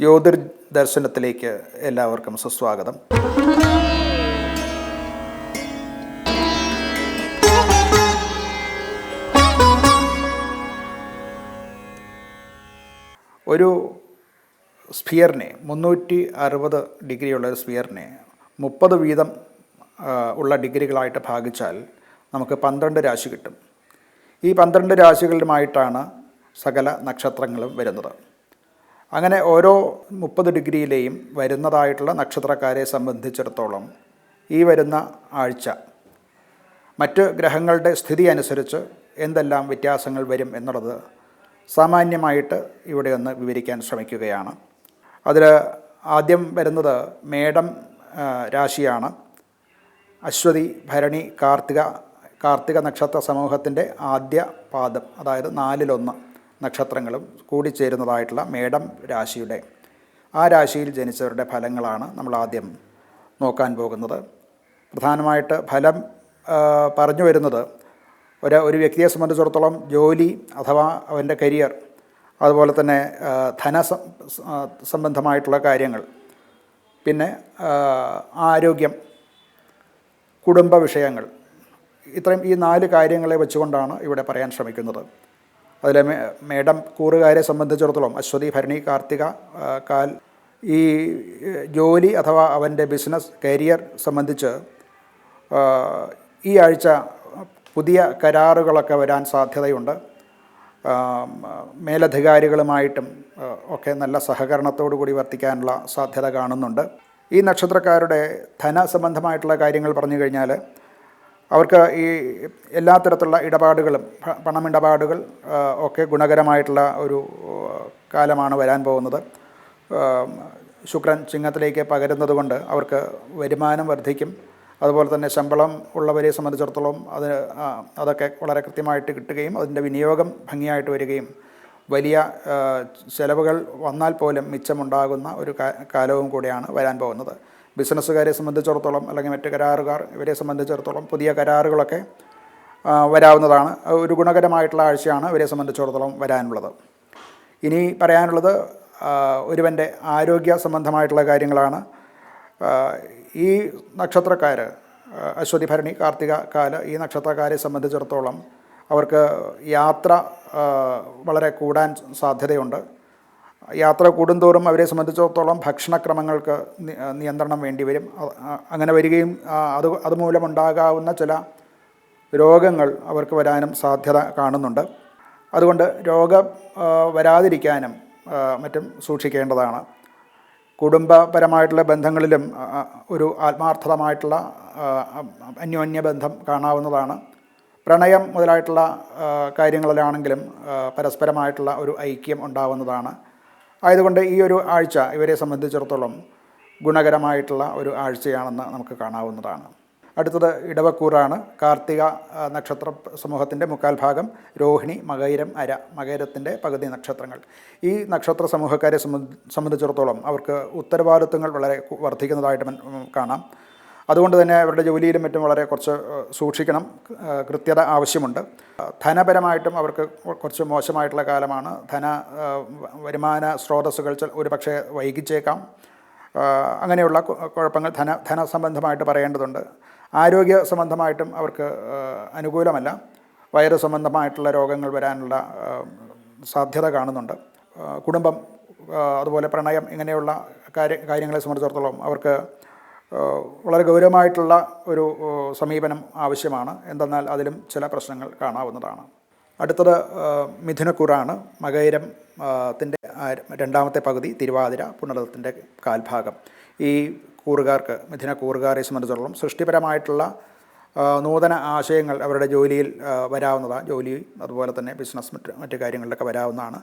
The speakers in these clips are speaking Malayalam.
ജ്യോതിർ ദർശനത്തിലേക്ക് എല്ലാവർക്കും സുസ്വാഗതം. ഒരു സ്ഫിയറിനെ മുന്നൂറ്റി അറുപത് ഡിഗ്രിയുള്ള ഒരു സ്ഫിയറിനെ മുപ്പത് വീതം ഉള്ള ഡിഗ്രികളായിട്ട് ഭാഗിച്ചാൽ നമുക്ക് പന്ത്രണ്ട് രാശി കിട്ടും. ഈ പന്ത്രണ്ട് രാശികളുമായിട്ടാണ് സകല നക്ഷത്രങ്ങളും വരുന്നത്. അങ്ങനെ ഓരോ മുപ്പത് ഡിഗ്രിയിലെയും വരുന്നതായിട്ടുള്ള നക്ഷത്രക്കാരെ സംബന്ധിച്ചിടത്തോളം ഈ വരുന്ന ആഴ്ച മറ്റ് ഗ്രഹങ്ങളുടെ സ്ഥിതി അനുസരിച്ച് എന്തെല്ലാം വ്യത്യാസങ്ങൾ വരും എന്നുള്ളത് സാമാന്യമായിട്ട് ഇവിടെ ഒന്ന് വിവരിക്കാൻ ശ്രമിക്കുകയാണ്. അതിൽ ആദ്യം വരുന്നത് മേടം രാശിയാണ്. അശ്വതി ഭരണി കാർത്തിക കാർത്തിക നക്ഷത്ര സമൂഹത്തിന്റെ ആദ്യ പാദം അതായത് നാലിലൊന്ന്. നക്ഷത്രങ്ങളും കൂടിച്ചേരുന്നതായിട്ടുള്ള മേടം രാശിയുടെ. ആ രാശിയിൽ ജനിച്ചവരുടെ ഫലങ്ങളാണ് നമ്മൾ ആദ്യം നോക്കാൻ പോകുന്നത്. പ്രധാനമായിട്ട് ഫലം പറഞ്ഞു വരുന്നത് ഒരു ഒരു വ്യക്തിയെ സംബന്ധിച്ചിടത്തോളം ജോലി അഥവാ അവന്റെ കരിയർ അതുപോലെ തന്നെ ധന സംബന്ധമായിട്ടുള്ള കാര്യങ്ങൾ പിന്നെ ആരോഗ്യം കുടുംബ വിഷയങ്ങൾ ഇത്രയും ഈ നാല് കാര്യങ്ങളെ വെച്ചുകൊണ്ടാണ് ഇവിടെ പറയാൻ ശ്രമിക്കുന്നത്. അതിലെ മേടം കൂറുകാരെ സംബന്ധിച്ചിടത്തോളം അശ്വതി ഭരണി കാർത്തിക കാൽ ഈ ജോലി അഥവാ അവന്റെ ബിസിനസ് കരിയർ സംബന്ധിച്ച് ഈ ആഴ്ച പുതിയ കരാറുകളൊക്കെ വരാൻ സാധ്യതയുണ്ട്. മേലധികാരികളുമായിട്ടും ഒക്കെ നല്ല സഹകരണത്തോടു കൂടി വർത്തിക്കാനുള്ള സാധ്യത കാണുന്നുണ്ട്. ഈ നക്ഷത്രക്കാരുടെ ധന സംബന്ധമായിട്ടുള്ള കാര്യങ്ങൾ പറഞ്ഞു കഴിഞ്ഞാൽ അവർക്ക് ഈ എല്ലാ തരത്തിലുള്ള ഇടപാടുകളും പണമിടപാടുകൾ ഒക്കെ ഗുണകരമായിട്ടുള്ള ഒരു കാലമാണ് വരാൻ പോകുന്നത്. ശുക്രൻ ചിങ്ങത്തിലേക്ക് പകരുന്നത് കൊണ്ട് അവർക്ക് വരുമാനം വർദ്ധിക്കും. അതുപോലെ തന്നെ ശമ്പളം ഉള്ളവരെ സംബന്ധിച്ചിടത്തോളം അത് അതൊക്കെ വളരെ കൃത്യമായിട്ട് കിട്ടുകയും അതിന്റെ വിനിയോഗം ഭംഗിയായിട്ട് വരികയും വലിയ ചെലവുകൾ വന്നാൽ പോലും മിച്ചമുണ്ടാകുന്ന ഒരു കാലവും കൂടിയാണ് വരാൻ പോകുന്നത്. ബിസിനസ്സുകാരെ സംബന്ധിച്ചിടത്തോളം അല്ലെങ്കിൽ മറ്റ് കരാറുകാർ ഇവരെ സംബന്ധിച്ചിടത്തോളം പുതിയ കരാറുകളൊക്കെ വരാവുന്നതാണ്. ഒരു ഗുണകരമായിട്ടുള്ള ആഴ്ചയാണ് ഇവരെ സംബന്ധിച്ചിടത്തോളം വരാനുള്ളത്. ഇനി പറയാനുള്ളത് ഒരുവന്റെ ആരോഗ്യ സംബന്ധമായിട്ടുള്ള കാര്യങ്ങളാണ്. ഈ നക്ഷത്രക്കാർ അശ്വതി ഭരണി കാർത്തിക കാല ഈ നക്ഷത്രക്കാരെ സംബന്ധിച്ചിടത്തോളം അവർക്ക് യാത്ര വളരെ കൂടാൻ സാധ്യതയുണ്ട്. യാത്ര കൂടുന്തോറും അവരെ സംബന്ധിച്ചിടത്തോളം ഭക്ഷണക്രമങ്ങൾക്ക് നിയന്ത്രണം വേണ്ടി വരും. അ- അ- അങ്ങനെ വരികയും അത് അതുമൂലമുണ്ടാകാവുന്ന ചില രോഗങ്ങൾ അവർക്ക് വരാനും സാധ്യത കാണുന്നുണ്ട്. അതുകൊണ്ട് രോഗം വരാതിരിക്കാനും മറ്റും സൂക്ഷിക്കേണ്ടതാണ്. കുടുംബപരമായിട്ടുള്ള ബന്ധങ്ങളിലും ഒരു ആത്മാർത്ഥതമായിട്ടുള്ള അന്യോന്യ ബന്ധം കാണാവുന്നതാണ്. പ്രണയം മുതലായിട്ടുള്ള കാര്യങ്ങളിലാണെങ്കിലും പരസ്പരമായിട്ടുള്ള ഒരു ഐക്യം ഉണ്ടാവുന്നതാണ്. ആയതുകൊണ്ട് ഈ ഒരു ആഴ്ച ഇവരെ സംബന്ധിച്ചിടത്തോളം ഗുണകരമായിട്ടുള്ള ഒരു ആഴ്ചയാണെന്ന് നമുക്ക് കാണാവുന്നതാണ്. അടുത്തത് ഇടവക്കൂറാണ്. കാർത്തിക നക്ഷത്ര സമൂഹത്തിന്റെ മുക്കാൽ ഭാഗം രോഹിണി മകൈരം അര മകൈരത്തിന്റെ പകുതി നക്ഷത്രങ്ങൾ. ഈ നക്ഷത്ര സമൂഹക്കാരെ സംബന്ധി- സംബന്ധിച്ചിടത്തോളം അവർക്ക് ഉത്തരവാദിത്വങ്ങൾ വളരെ വർദ്ധിക്കുന്നതായിട്ട് കാണാം. അതുകൊണ്ട് തന്നെ അവരുടെ ജോലിയിലും മറ്റും വളരെ കുറച്ച് സൂക്ഷിക്കണം. കൃത്യത ആവശ്യമുണ്ട്. ധനപരമായിട്ടും അവർക്ക് കുറച്ച് മോശമായിട്ടുള്ള കാലമാണ്. ധന വരുമാന സ്രോതസ്സുകൾ ഒരു പക്ഷേ വൈകിച്ചേക്കാം. അങ്ങനെയുള്ള കുഴപ്പങ്ങൾ ധന ധനസംബന്ധമായിട്ട് പറയേണ്ടതുണ്ട്. ആരോഗ്യ സംബന്ധമായിട്ടും അവർക്ക് അനുകൂലമല്ല. വൈറസ് സംബന്ധമായിട്ടുള്ള രോഗങ്ങൾ വരാനുള്ള സാധ്യത കാണുന്നുണ്ട്. കുടുംബം അതുപോലെ പ്രണയം ഇങ്ങനെയുള്ള കാര്യ കാര്യങ്ങളെ സംബന്ധിച്ചിടത്തോളം അവർക്ക് വളരെ ഗൗരവമായിട്ടുള്ള ഒരു സമീപനം ആവശ്യമാണ്. എന്തെന്നാൽ അതിലും ചില പ്രശ്നങ്ങൾ കാണാവുന്നതാണ്. അടുത്തത് മിഥുനക്കുറാണ് മകൈരം ത്തിന്റെ രണ്ടാമത്തെ പകുതി തിരുവാതിര പുനരത്തിന്റെ കാൽഭാഗം. ഈ കൂറുകാർക്ക് മിഥുന കൂറുകാരെ സംബന്ധിച്ചിടത്തോളം സൃഷ്ടിപരമായിട്ടുള്ള നൂതന ആശയങ്ങൾ അവരുടെ ജോലിയിൽ വരാവുന്നതാണ്. ജോലി അതുപോലെ തന്നെ ബിസിനസ് മറ്റ് മറ്റു കാര്യങ്ങളിലൊക്കെ വരാവുന്നതാണ്.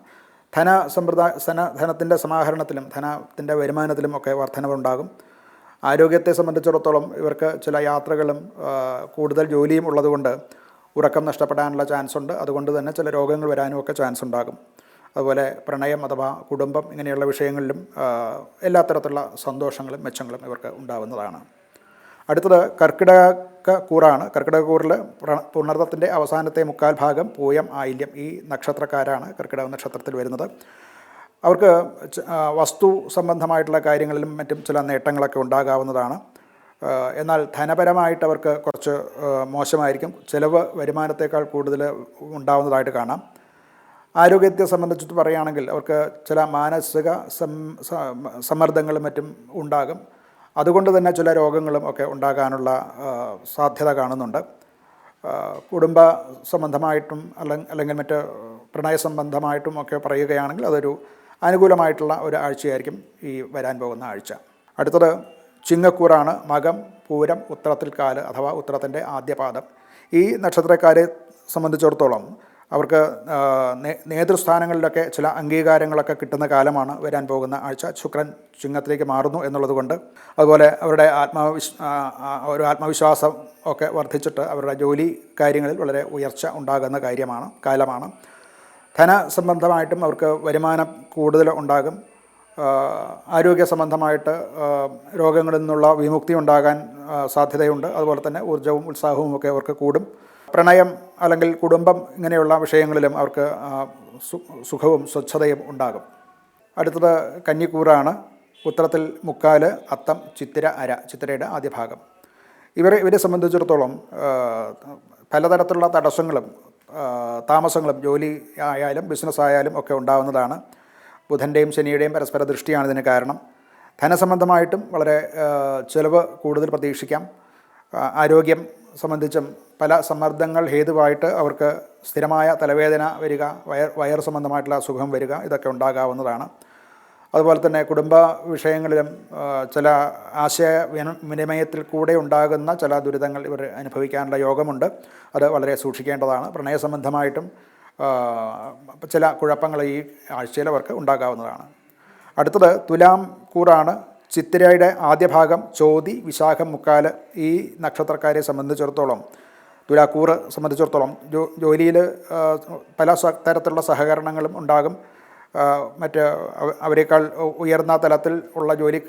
ധന സമ്പ്രദായ ധന ധനത്തിന്റെ സമാഹരണത്തിലും ധനത്തിന്റെ വരുമാനത്തിലും ഒക്കെ വർധനവുണ്ടാകും ആരോഗ്യത്തെ സംബന്ധിച്ചിടത്തോളം ഇവർക്ക് ചില യാത്രകളും കൂടുതൽ ജോലിയും ഉള്ളതുകൊണ്ട് ഉറക്കം നഷ്ടപ്പെടാനുള്ള ചാൻസ് ഉണ്ട്. അതുകൊണ്ട് തന്നെ ചില രോഗങ്ങൾ വരാനും ഒക്കെ ചാൻസ് ഉണ്ടാകും. അതുപോലെ പ്രണയം അഥവാ കുടുംബം ഇങ്ങനെയുള്ള വിഷയങ്ങളിലും എല്ലാ തരത്തിലുള്ള സന്തോഷങ്ങളും മെച്ചങ്ങളും ഇവർക്ക് ഉണ്ടാകുന്നതാണ് അടുത്തത് കർക്കിടക കൂറാണ്. കർക്കിടക കൂറിൽ പുണർത്തത്തിന്റെ അവസാനത്തെ മുക്കാൽ ഭാഗം പൂയം ആയില്യം ഈ നക്ഷത്രക്കാരാണ് കർക്കിടക നക്ഷത്രത്തിൽ വരുന്നത്. അവർക്ക് വസ്തു സംബന്ധമായിട്ടുള്ള കാര്യങ്ങളിലും മറ്റും ചില നേട്ടങ്ങളൊക്കെ ഉണ്ടാകാവുന്നതാണ്. എന്നാൽ ധനപരമായിട്ട് അവർക്ക് കുറച്ച് മോശമായിരിക്കും. ചിലവ് വരുമാനത്തേക്കാൾ കൂടുതൽ ഉണ്ടാവുന്നതായിട്ട് കാണാം. ആരോഗ്യത്തെ സംബന്ധിച്ചിട്ട് പറയുകയാണെങ്കിൽ അവർക്ക് ചില മാനസിക സമ്മർദ്ദങ്ങളും മറ്റും ഉണ്ടാകും. അതുകൊണ്ട് തന്നെ ചില രോഗങ്ങളും ഒക്കെ ഉണ്ടാകാനുള്ള സാധ്യത കാണുന്നുണ്ട്. കുടുംബ സംബന്ധമായിട്ടും അല്ലെങ്കിൽ മറ്റ് പ്രണയ സംബന്ധമായിട്ടും ഒക്കെ പറയുകയാണെങ്കിൽ അതൊരു അനുകൂലമായിട്ടുള്ള ഒരു ആഴ്ചയായിരിക്കും ഈ വരാൻ പോകുന്ന ആഴ്ച. അടുത്തത് ചിങ്ങക്കൂറാണ് മകം പൂരം ഉത്തരത്തിൽ കാൽ അഥവാ ഉത്തരത്തിന്റെ ആദ്യപാദം. ഈ നക്ഷത്രക്കാരെ സംബന്ധിച്ചിടത്തോളം അവർക്ക് നേതൃസ്ഥാനങ്ങളിലൊക്കെ ചില അംഗീകാരങ്ങളൊക്കെ കിട്ടുന്ന കാലമാണ് വരാൻ പോകുന്ന ആഴ്ച. ശുക്രൻ ചിങ്ങത്തിലേക്ക് മാറുന്നു എന്നുള്ളതുകൊണ്ട് അതുപോലെ അവരുടെ ആത്മവിശ് ഒരു ആത്മവിശ്വാസം ഒക്കെ വർദ്ധിച്ചിട്ട് അവരുടെ ജോലി കാര്യങ്ങളിൽ വളരെ ഉയർച്ച ഉണ്ടാകുന്ന കാര്യമാണ് കാലമാണ്. ധന സംബന്ധമായിട്ടും അവർക്ക് വരുമാനം കൂടുതൽ ഉണ്ടാകും. ആരോഗ്യ സംബന്ധമായിട്ട് രോഗങ്ങളിൽ നിന്നുള്ള വിമുക്തി ഉണ്ടാകാൻ സാധ്യതയുണ്ട്. അതുപോലെ തന്നെ ഊർജവും ഉത്സാഹവും ഒക്കെ അവർക്ക് കൂടും. പ്രണയം അല്ലെങ്കിൽ കുടുംബം ഇങ്ങനെയുള്ള വിഷയങ്ങളിലും അവർക്ക് സുഖവും സ്വച്ഛതയും ഉണ്ടാകും. അടുത്തത് കന്നിക്കൂറാണ്. ഉത്തരത്തിൽ മുക്കാൽ അത്തം ചിത്തിര അര ചിത്തിരയുടെ ആദ്യ ഭാഗം ഇവരെ ഇവരെ സംബന്ധിച്ചിടത്തോളം പലതരത്തിലുള്ള തടസ്സങ്ങളും താമസങ്ങളും ജോലി ആയാലും ബിസിനസ് ആയാലും ഒക്കെ ഉണ്ടാവുന്നതാണ്. ബുധന്റെയും ശനിയുടെയും പരസ്പര ദൃഷ്ടിയാണ് ഇതിന് കാരണം. ധനസംബന്ധമായിട്ടും വളരെ ചിലവ് കൂടുതൽ പ്രതീക്ഷിക്കാം. ആരോഗ്യം സംബന്ധിച്ചും പല സമ്മർദ്ദങ്ങൾ ഹേതുവായിട്ട് അവർക്ക് സ്ഥിരമായ തലവേദന വരിക വയർ വയർ സംബന്ധമായിട്ടുള്ള അസുഖം വരിക ഇതൊക്കെ ഉണ്ടാകാവുന്നതാണ്. അതുപോലെ തന്നെ കുടുംബ വിഷയങ്ങളിലും ചില ആശയ വിന- വിനിമയത്തിൽ കൂടെ ഉണ്ടാകുന്ന ചില ദുരിതങ്ങൾ ഇവർ അനുഭവിക്കാനുള്ള യോഗമുണ്ട്. അത് വളരെ സൂക്ഷിക്കേണ്ടതാണ്. പ്രണയ സംബന്ധമായിട്ടും ചില കുഴപ്പങ്ങൾ ഈ ആഴ്ചയിൽ അവർക്ക് ഉണ്ടാകാവുന്നതാണ്. അടുത്തത് തുലാം കൂറാണ്. ചിത്തിരയുടെ ആദ്യ ഭാഗം ചോതി വിശാഖം മുക്കാൽ ഈ നക്ഷത്രക്കാരെ സംബന്ധിച്ചിടത്തോളം തുലാക്കൂറ് സംബന്ധിച്ചിടത്തോളം ജോലിയിൽ പല തരത്തിലുള്ള സഹകരണങ്ങളും ഉണ്ടാകും. മറ്റ് അവ- അവരെക്കാൾ ഉയർന്ന തലത്തിൽ ഉള്ള ജോലി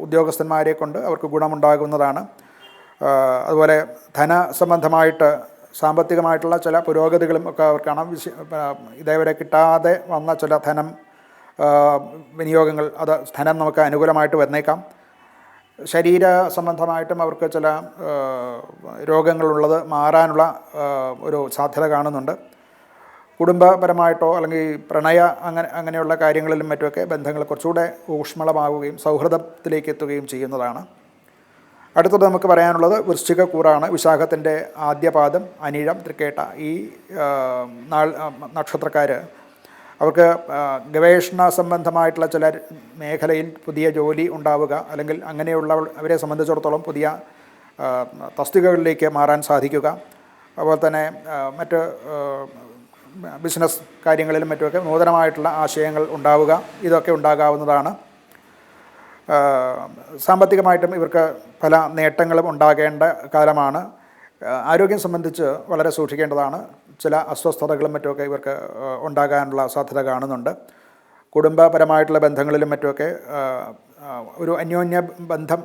ഉദ്യോഗസ്ഥന്മാരെ കൊണ്ട് അവർക്ക് ഗുണമുണ്ടാകുന്നതാണ്. അതുപോലെ ധന സംബന്ധമായിട്ട് സാമ്പത്തികമായിട്ടുള്ള ചില പുരോഗതികളും ഒക്കെ കാണാം വിശ- ഇതേവരെ കിട്ടാതെ വന്ന ചില ധനം വിനിയോഗങ്ങൾ അത് ധനം നമുക്ക് അനുകൂലമായിട്ട് വന്നേക്കാം. ശരീര സംബന്ധമായിട്ടും അവർക്ക് ചില രോഗങ്ങളുള്ളത് മാറാനുള്ള ഒരു സാധ്യത കാണുന്നുണ്ട്. കുടുംബപരമായിട്ടോ അല്ലെങ്കിൽ പ്രണയ അങ്ങനെ അങ്ങനെയുള്ള കാര്യങ്ങളിലും മറ്റുമൊക്കെ ബന്ധങ്ങൾ കുറച്ചുകൂടെ ഊഷ്മളമാവുകയും സൗഹൃദത്തിലേക്ക് എത്തുകയും ചെയ്യുന്നതാണ്. അടുത്തത് നമുക്ക് പറയാനുള്ളത് വൃശ്ചിക കൂറാണ് വിശാഖത്തിന്റെ ആദ്യപാദം അനിഴം തൃക്കേട്ട. ഈ നാൾ നക്ഷത്രക്കാർ അവർക്ക് ഗവേഷണ സംബന്ധമായിട്ടുള്ള ചില മേഖലയിൽ പുതിയ ജോലി ഉണ്ടാവുക അല്ലെങ്കിൽ അങ്ങനെയുള്ള അവരെ സംബന്ധിച്ചിടത്തോളം പുതിയ തസ്തികകളിലേക്ക് മാറാൻ സാധിക്കുക. അതുപോലെ തന്നെ മറ്റ് ബിസിനസ് കാര്യങ്ങളിലും മറ്റുമൊക്കെ നൂതനമായിട്ടുള്ള ആശയങ്ങൾ ഉണ്ടാവുക ഇതൊക്കെ ഉണ്ടാകാവുന്നതാണ്. സാമ്പത്തികമായിട്ടും ഇവർക്ക് പല നേട്ടങ്ങളും ഉണ്ടാകേണ്ട കാലമാണ്. ആരോഗ്യം സംബന്ധിച്ച് വളരെ സൂക്ഷിക്കേണ്ടതാണ്. ചില അസ്വസ്ഥതകളും മറ്റുമൊക്കെ ഇവർക്ക് ഉണ്ടാകാനുള്ള സാധ്യത കാണുന്നുണ്ട്. കുടുംബപരമായിട്ടുള്ള ബന്ധങ്ങളിലും മറ്റുമൊക്കെ ഒരു അന്യോന്യ ബന്ധം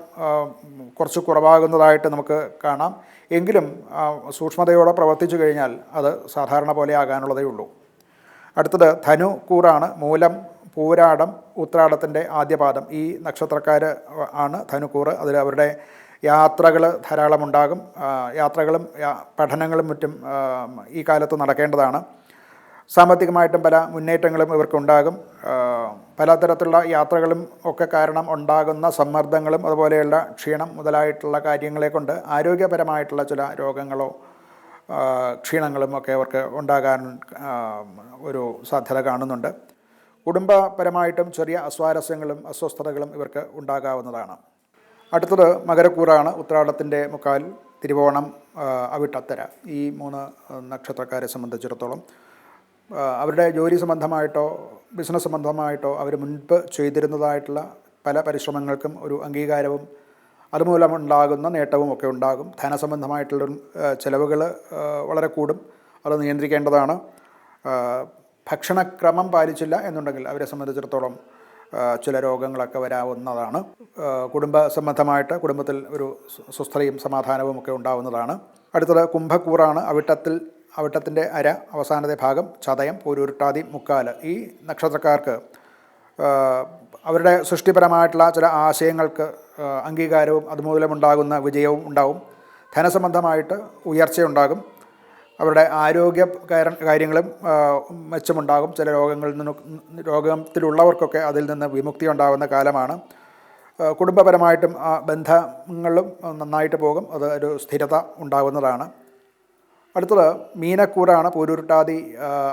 കുറച്ച് കുറവാകുന്നതായിട്ട് നമുക്ക് കാണാം. എങ്കിലും സൂക്ഷ്മതയോടെ പ്രവർത്തിച്ചു കഴിഞ്ഞാൽ അത് സാധാരണ പോലെ ആകാനുള്ളതേ ഉള്ളൂ. അടുത്തത് ധനു കൂറാണ് മൂലം പൂരാടം ഉത്രാടത്തിന്റെ ആദ്യപാദം. ഈ നക്ഷത്രക്കാർ ആണ് ധനുക്കൂറ് അതിൽ അവരുടെ യാത്രകൾ ധാരാളമുണ്ടാകും. യാത്രകളും പഠനങ്ങളും മറ്റും ഈ കാലത്ത് നടക്കേണ്ടതാണ്. സാമ്പത്തികമായിട്ടും പല മുന്നേറ്റങ്ങളും ഇവർക്കുണ്ടാകും. പലതരത്തിലുള്ള യാത്രകളും ഒക്കെ കാരണം ഉണ്ടാകുന്ന സമ്മർദ്ദങ്ങളും അതുപോലെയുള്ള ക്ഷീണം മുതലായിട്ടുള്ള കാര്യങ്ങളെ കൊണ്ട് ആരോഗ്യപരമായിട്ടുള്ള ചില രോഗങ്ങളോ ക്ഷീണങ്ങളും ഒക്കെ അവർക്ക് ഉണ്ടാകാൻ ഒരു സാധ്യത കാണുന്നുണ്ട്. കുടുംബപരമായിട്ടും ചെറിയ അസ്വാരസ്യങ്ങളും അസ്വസ്ഥതകളും ഇവർക്ക് ഉണ്ടാകാവുന്നതാണ്. അടുത്തത് മകരക്കൂറാണ് ഉത്രാടത്തിന്റെ മുക്കാൽ തിരുവോണം അവിട്ടത്തര. ഈ മൂന്ന് നക്ഷത്രക്കാരെ സംബന്ധിച്ചിടത്തോളം അവരുടെ ജോലി സംബന്ധമായിട്ടോ ബിസിനസ് സംബന്ധമായിട്ടോ അവർ മുൻപ് ചെയ്തിരുന്നതായിട്ടുള്ള പല പരിശ്രമങ്ങൾക്കും ഒരു അംഗീകാരവും അതുമൂലം ഉണ്ടാകുന്ന നേട്ടവും ഒക്കെ ഉണ്ടാകും. ധനസംബന്ധമായിട്ടുള്ള ചിലവുകൾ വളരെ കൂടും. അത് നിയന്ത്രിക്കേണ്ടതാണ്. ഭക്ഷണക്രമം പാലിച്ചില്ല എന്നുണ്ടെങ്കിൽ അവരെ സംബന്ധിച്ചിടത്തോളം ചില രോഗങ്ങളൊക്കെ വരാവുന്നതാണ്. കുടുംബ സംബന്ധമായിട്ട് കുടുംബത്തിൽ ഒരു സുസ്ഥതയും സമാധാനവും ഒക്കെ ഉണ്ടാവുന്നതാണ്. അടുത്തത് കുംഭക്കൂറാണ്. അവിട്ടത്തിൽ അവിട്ടത്തിന്റെ അര അവസാനത്തെ ഭാഗം ചതയം പൂരുരുട്ടാതി മുക്കാൽ ഈ നക്ഷത്രക്കാർക്ക് അവരുടെ സൃഷ്ടിപരമായിട്ടുള്ള ചില ആശയങ്ങൾക്ക് അംഗീകാരവും അതുമൂലമുണ്ടാകുന്ന വിജയവും ഉണ്ടാവും. ധനസംബന്ധമായിട്ട് ഉയർച്ചയുണ്ടാകും. അവരുടെ ആരോഗ്യ കാര- കാര്യങ്ങളും മെച്ചമുണ്ടാകും. ചില രോഗങ്ങളിൽ നിന്ന് രോഗത്തിലുള്ളവർക്കൊക്കെ അതിൽ നിന്ന് വിമുക്തി ഉണ്ടാകുന്ന കാലമാണ് കുടുംബപരമായിട്ടും ബന്ധങ്ങളും നന്നായിട്ട് പോകും. അത് ഒരു സ്ഥിരത ഉണ്ടാകുന്നതാണ്. അടുത്തത് മീനക്കൂറാണ് പൂരുരുട്ടാതി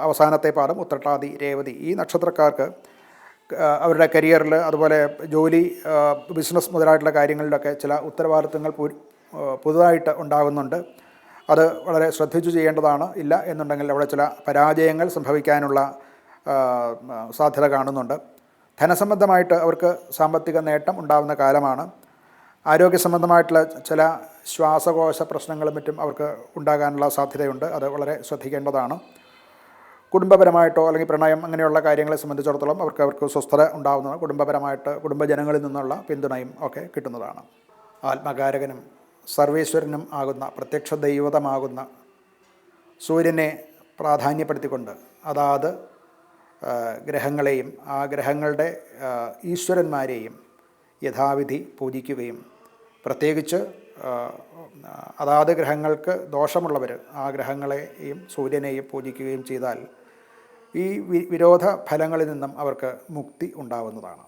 അവസാനത്തെ പാദം ഉത്രട്ടാതി രേവതി. ഈ നക്ഷത്രക്കാർക്ക് അവരുടെ കരിയറിൽ അതുപോലെ ജോലി ബിസിനസ് മുതലായിട്ടുള്ള കാര്യങ്ങളിലൊക്കെ ചില ഉത്തരവാദിത്തങ്ങൾ പുതുതായിട്ട് ഉണ്ടാകുന്നുണ്ട്. അത് വളരെ ശ്രദ്ധിച്ചു ചെയ്യേണ്ടതാണ്. ഇല്ല എന്നുണ്ടെങ്കിൽ അവിടെ ചില പരാജയങ്ങൾ സംഭവിക്കാനുള്ള സാധ്യത കാണുന്നുണ്ട്. ധനസംബന്ധമായിട്ട് അവർക്ക് സാമ്പത്തിക നേട്ടം ഉണ്ടാകുന്ന കാലമാണ്. ആരോഗ്യ സംബന്ധമായിട്ടുള്ള ചില ശ്വാസകോശ പ്രശ്നങ്ങളും മറ്റും അവർക്ക് ഉണ്ടാകാനുള്ള സാധ്യതയുണ്ട്. അത് വളരെ ശ്രദ്ധിക്കേണ്ടതാണ്. കുടുംബപരമായിട്ടോ അല്ലെങ്കിൽ പ്രണയം അങ്ങനെയുള്ള കാര്യങ്ങളെ സംബന്ധിച്ചിടത്തോളം അവർക്ക് അവർക്ക് സ്വസ്ഥത ഉണ്ടാകുന്നതാണ് കുടുംബപരമായിട്ട് കുടുംബജനങ്ങളിൽ നിന്നുള്ള പിന്തുണയും ഒക്കെ കിട്ടുന്നതാണ്. ആത്മകാരകനും സർവേശ്വരനും ആകുന്ന പ്രത്യക്ഷ ദൈവതമാകുന്ന സൂര്യനെ പ്രാധാന്യപ്പെടുത്തിക്കൊണ്ട് അതാത് ഗ്രഹങ്ങളെയും ആ ഗ്രഹങ്ങളുടെ ഈശ്വരന്മാരെയും യഥാവിധി പൂജിക്കുകയും പ്രത്യേകിച്ച് അതാത് ഗ്രഹങ്ങൾക്ക് ദോഷമുള്ളവർ ആ ഗ്രഹങ്ങളെയും സൂര്യനെയും പൂജിക്കുകയും ചെയ്താൽ ഈ വിരോധ ഫലങ്ങളിൽ നിന്നും അവർക്ക് മുക്തി ഉണ്ടാവുന്നതാണ്.